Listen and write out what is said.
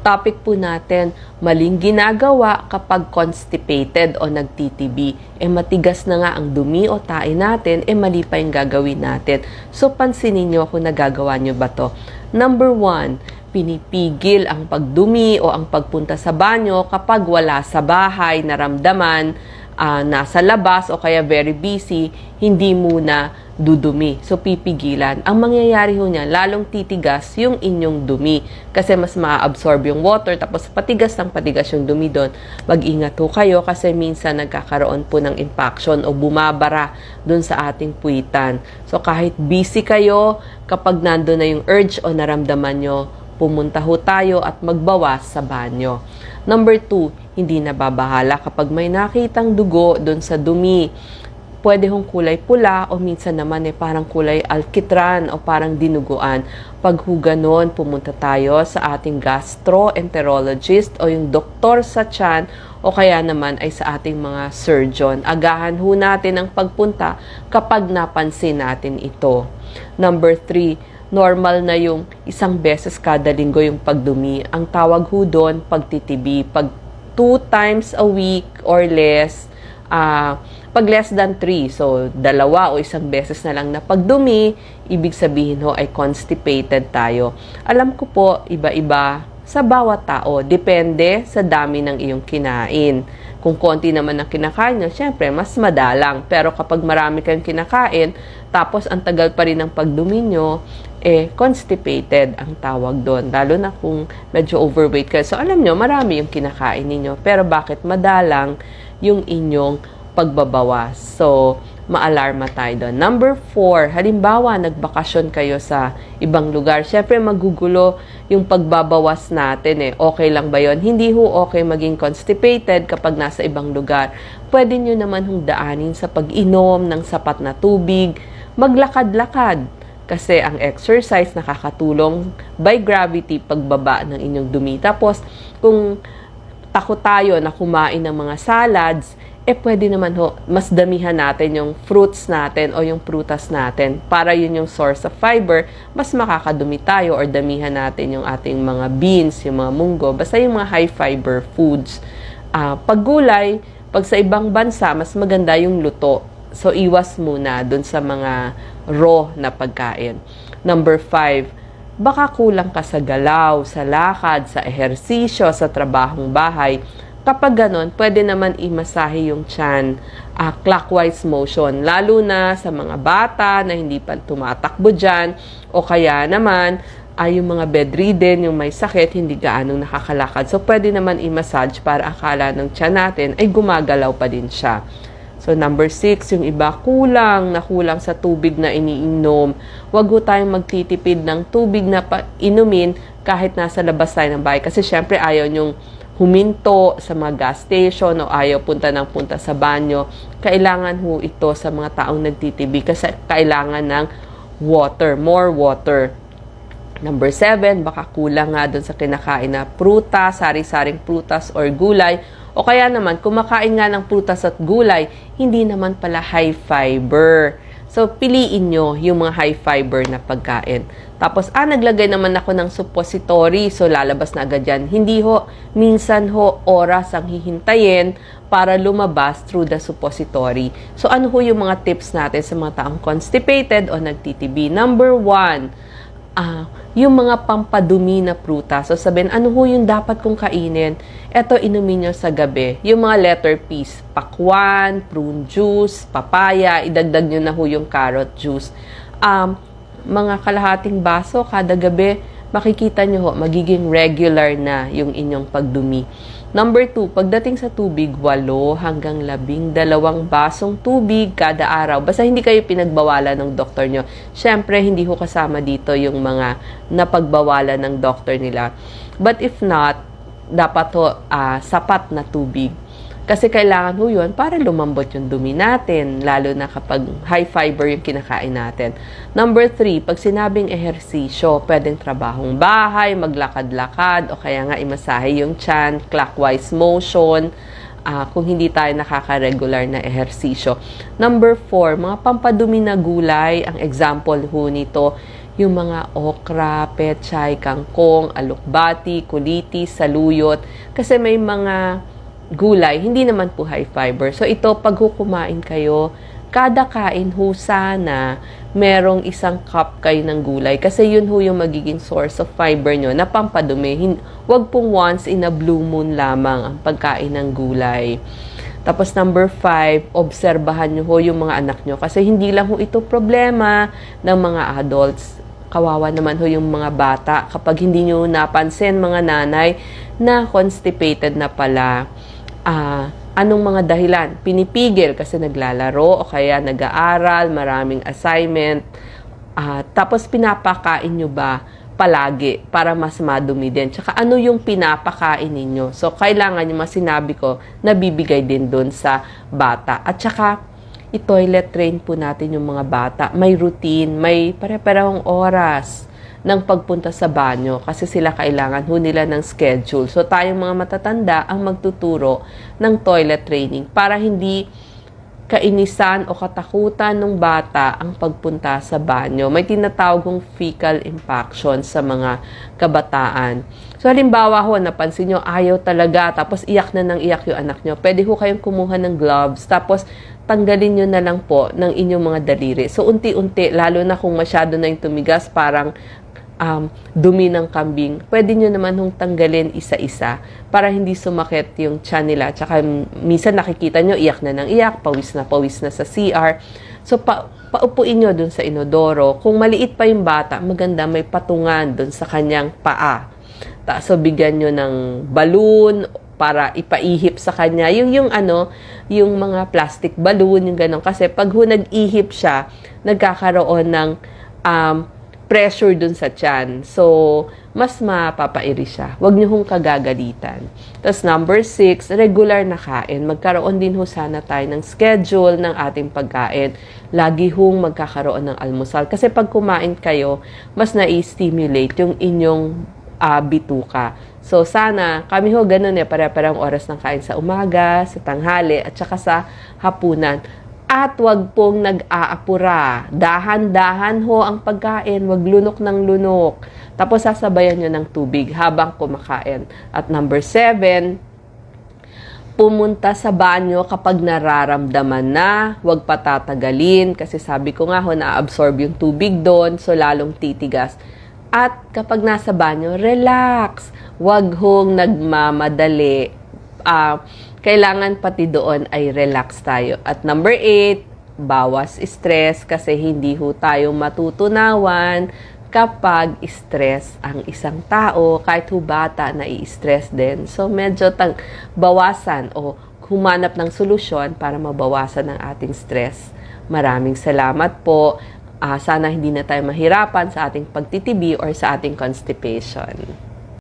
topic po natin, maling ginagawa kapag constipated o nagtitibi. E matigas na nga ang dumi o tae natin, e mali pa yung gagawin natin. So pansinin nyo kung nagagawa nyo ba to. Number one, pinipigil ang pagdumi o ang pagpunta sa banyo kapag wala sa bahay, naramdaman, ah, nasa labas o kaya very busy, hindi muna dudumi. So, pipigilan. Ang mangyayari ho niyan, lalong titigas yung inyong dumi. Kasi mas ma-absorb yung water, tapos patigas ng patigas yung dumi doon. Mag-ingat ho kayo kasi minsan nagkakaroon po ng impaction o bumabara doon sa ating puwitan. So, kahit busy kayo, kapag nando na yung urge o naramdaman nyo, pumunta ho tayo at magbawas sa banyo. Number two, hindi nababahala kapag may nakitang dugo doon sa dumi pwede hong kulay pula o minsan naman eh parang kulay alkitran o parang dinuguan. Pag ho ganon, pumunta tayo sa ating gastroenterologist o yung doktor sa tiyan o kaya naman ay sa ating mga surgeon. Agahan ho natin ang pagpunta kapag napansin natin ito. Number three, normal na yung isang beses kada linggo yung pagdumi. Ang tawag ho doon, pagtitibi. Pag two times a week or less, ah pag less than 3, so dalawa o isang beses na lang na pagdumi, ibig sabihin ho ay constipated tayo. Alam ko po, iba-iba sa bawat tao. Depende sa dami ng iyong kinain. Kung konti naman ang kinakain nyo, syempre, mas madalang. Pero kapag marami kayong kinakain, tapos ang tagal pa rin ng pagdumi nyo, eh, constipated ang tawag doon. Lalo na kung medyo overweight kayo. So, alam nyo, marami yung kinakain ninyo. Pero bakit madalang yung inyong pagbabawas. So, maalarma tayo doon. Number four, halimbawa, nagbakasyon kayo sa ibang lugar. Siyempre, magugulo yung pagbabawas natin eh. Okay lang ba yon? Hindi ho okay maging constipated kapag nasa ibang lugar. Pwede nyo naman hong daanin sa pag-inom ng sapat na tubig, maglakad-lakad. Kasi ang exercise nakakatulong by gravity pagbaba ng inyong dumi. Tapos, kung takot tayo na kumain ng mga salads, eh pwede naman ho, mas damihan natin yung fruits natin o yung prutas natin para yun yung source of fiber, mas makakadumi tayo or damihan natin yung ating mga beans, yung mga munggo, basta yung mga high fiber foods. Uh, pag gulay, pag sa ibang bansa, mas maganda yung luto. So, iwas muna dun sa mga raw na pagkain. Number five, baka kulang ka sa galaw, sa lakad, sa ehersisyo, sa trabahong bahay Kapag ganon, pwede naman imasahe yung chan uh, clockwise motion. Lalo na sa mga bata na hindi pa tumatakbo dyan o kaya naman ay uh, yung mga bedridden, yung may sakit, hindi gaanong nakakalakad. So, pwede naman i-massage para akala ng tiyan natin ay gumagalaw pa din siya. So, number six, yung iba kulang na kulang sa tubig na iniinom. Huwag ho tayong magtitipid ng tubig na pa inumin kahit nasa labas tayo ng bahay. Kasi syempre ayaw yung huminto sa mga gas station o ayaw punta ng punta sa banyo, kailangan ho ito sa mga taong nagtitibi kasi kailangan ng water, more water. Number seven, baka kulang nga doon sa kinakain na prutas, sari-saring prutas or gulay. O kaya naman, kumakain nga ng prutas at gulay, hindi naman pala high fiber. So, piliin nyo yung mga high fiber na pagkain. Tapos, ah, naglagay naman ako ng suppository. So, lalabas na agad yan. Hindi ho, minsan ho, oras ang hihintayin para lumabas through the suppository. So, ano ho yung mga tips natin sa mga taong constipated o nagtitibi? Number one, ah, yung mga pampadumi na prutas. So sabihin, ano ho yung dapat kong kainin? Ito, inumin nyo sa gabi. Yung mga letter P's, pakwan, prune juice, papaya, idagdag nyo na ho yung carrot juice. Um, mga kalahating baso kada gabi, makikita nyo ho, magiging regular na yung inyong pagdumi. Number two, pagdating sa tubig, walo hanggang labing dalawang basong tubig kada araw. Basta hindi kayo pinagbawalan ng doktor nyo. Siyempre, hindi ho kasama dito yung mga napagbawalan ng doktor nila. But if not, dapat ho uh, sapat na tubig. Kasi kailangan ho yun para lumambot yung dumi natin, lalo na kapag high fiber yung kinakain natin. Number three, pag sinabing ehersisyo, pwedeng trabahong bahay, maglakad-lakad, o kaya nga imasahe yung chan, clockwise motion, uh, kung hindi tayo nakaka-regular na ehersisyo. Number four, mga pampadumi na gulay, ang example ho nito, yung mga okra, pechay, kangkong, alukbati, kulitis, saluyot. Kasi may mga gulay, hindi naman po high fiber. So ito, pag kumain kayo, kada kain ho sana merong isang cup kayo ng gulay kasi yun ho yung magiging source of fiber nyo na pampadumi. Huwag pong once in a blue moon lamang ang pagkain ng gulay. Tapos number five, obserbahan nyo ho yung mga anak nyo kasi hindi lang ho ito problema ng mga adults. Kawawa naman ho yung mga bata kapag hindi nyo napansin mga nanay na constipated na pala. Ah, anong mga dahilan? Pinipigil kasi naglalaro o kaya nag-aaral, maraming assignment. Ah, tapos pinapakain nyo ba palagi para mas madumi din? Tsaka ano yung pinapakain ninyo? So, kailangan yung masinabi ko na bibigay din doon sa bata. At tsaka, i-toilet train po natin yung mga bata. May routine, may pare-parehong oras ng pagpunta sa banyo kasi sila kailangan ho nila ng schedule. So tayong mga matatanda ang magtuturo ng toilet training para hindi kainisan o katakutan ng bata ang pagpunta sa banyo. May tinatawag kong fecal impaction sa mga kabataan. So halimbawa ho, napansin nyo, ayaw talaga, tapos iyak na ng iyak yung anak nyo. Pwede ho kayong kumuha ng gloves, tapos tanggalin nyo na lang po ng inyong mga daliri. So unti-unti, lalo na kung masyado na yung tumigas, parang um, dumi ng kambing, pwede nyo naman hong tanggalin isa-isa para hindi sumakit yung tiyan nila. Tsaka minsan nakikita nyo, iyak na ng iyak, pawis na pawis na sa CR. So, pa, paupuin nyo dun sa inodoro. Kung maliit pa yung bata, maganda may patungan dun sa kanyang paa. Ta so, bigyan nyo ng balloon para ipaihip sa kanya. Yung, yung ano, yung mga plastic balloon, yung gano'n. Kasi pag ho nag-ihip siya, nagkakaroon ng um, pressure dun sa tiyan. So, mas mapapairi siya. Huwag niyo hong kagagalitan. Tapos number six, regular na kain. Magkaroon din ho sana tayo ng schedule ng ating pagkain. Lagi hong magkakaroon ng almusal. Kasi pag kumain kayo, mas na-stimulate yung inyong uh, bituka. So, sana, kami ho ganun eh, pare-parang oras ng kain sa umaga, sa tanghali, at saka sa hapunan. At wag pong nag-aapura. Dahan-dahan ho ang pagkain. Wag lunok ng lunok. Tapos sasabayan nyo ng tubig habang kumakain. At number seven, pumunta sa banyo kapag nararamdaman na, huwag patatagalin kasi sabi ko nga ho na-absorb yung tubig doon so lalong titigas. At kapag nasa banyo, relax. Huwag hong nagmamadali. Ah, kailangan pati doon ay relax tayo. At number eight, bawas stress kasi hindi ho tayo matutunawan kapag stress ang isang tao, kahit ho bata na i-stress din. So medyo tang bawasan o humanap ng solusyon para mabawasan ang ating stress. Maraming salamat po. Ah, sana hindi na tayo mahirapan sa ating pagtitibi or sa ating constipation.